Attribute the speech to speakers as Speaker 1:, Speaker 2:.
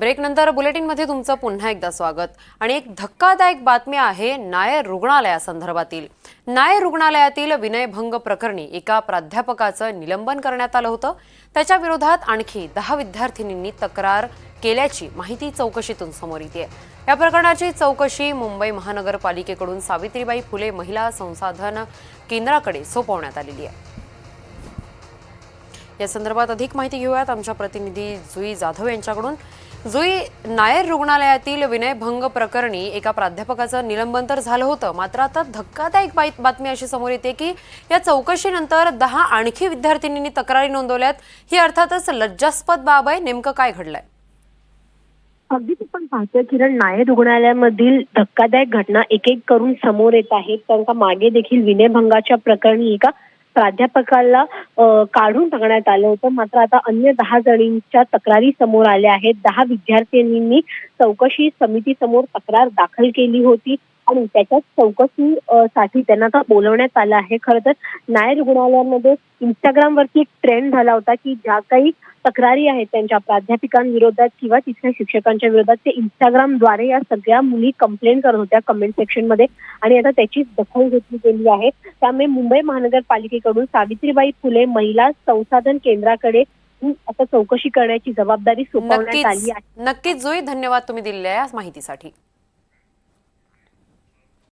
Speaker 1: ब्रेकनंतर बुलेटिनमध्ये तुमचं पुन्हा एकदा स्वागत. आणि एक धक्कादायक बातमी आहे नायर रुग्णालयासंदर्भातील नायर रुग्णालयातील विनयभंग प्रकरणी एका प्राध्यापकाचं निलंबन करण्यात आलं होतं. त्याच्या विरोधात आणखी दहा विद्यार्थिनींनी तक्रार केल्याची माहिती चौकशीतून समोर येते. या प्रकरणाची चौकशी मुंबई महानगरपालिकेकडून सावित्रीबाई फुले महिला संसाधन केंद्राकडे सोपवण्यात आलेली आहे. या संदर्भात अधिक माहिती घेऊयात आमच्या प्रतिनिधी जुई जाधव यांच्याकडून. जुई नायर रुग्णालयातील विनयभंग प्रकरणी एका प्राध्यापकाचं निलंबन तर झालं होतं. मात्र आता धक्कादायक बातमी अशी समोर येते की या चौकशीनंतर दहा आणखी विद्यार्थिनींनी तक्रारी नोंदवल्यात. ही अर्थातच लज्जास्पद बाब आहे. नेमकं काय घडलंय?
Speaker 2: अगदी आपण पाहतोय किरण. नायर रुग्णालयामधील धक्कादायक घटना एक एक करून समोर येत आहेत कारण का मागे देखील विनयभंगाच्या प्रकरणी एका प्राध्यापकाला काढून टाकण्यात आलं होतं. मात्र आता अन्य दहा जणींच्या तक्रारी समोर आल्या आहेत. दहा विद्यार्थिनींनी चौकशी समिती समोर तक्रार दाखल केली होती. आणि त्याच्याच चौकशी साठी त्यांना आता बोलवण्यात आलं आहे. खरं तर नायर रुग्णालयामध्ये इंस्टाग्राम वरती एक ट्रेंड झाला होता की ज्या काही तक्रारी आहेत त्यांच्या प्राध्यापिकांविरोधात किंवा तिथल्या शिक्षकांच्या विरोधात ते इंस्टाग्रामद्वारे या सगळ्या मुली कंप्लेंट करत होत्या कमेंट सेक्शनमध्ये. आणि आता त्याची दखल घेतली गेली आहे. त्यामुळे मुंबई महानगरपालिकेकडून सावित्रीबाई फुले महिला संसाधन केंद्राकडे आता चौकशी करण्याची जबाबदारी सोपवण्यात आली आहे.
Speaker 1: नक्कीच जुई धन्यवाद तुम्ही दिलेल्या या माहितीसाठी.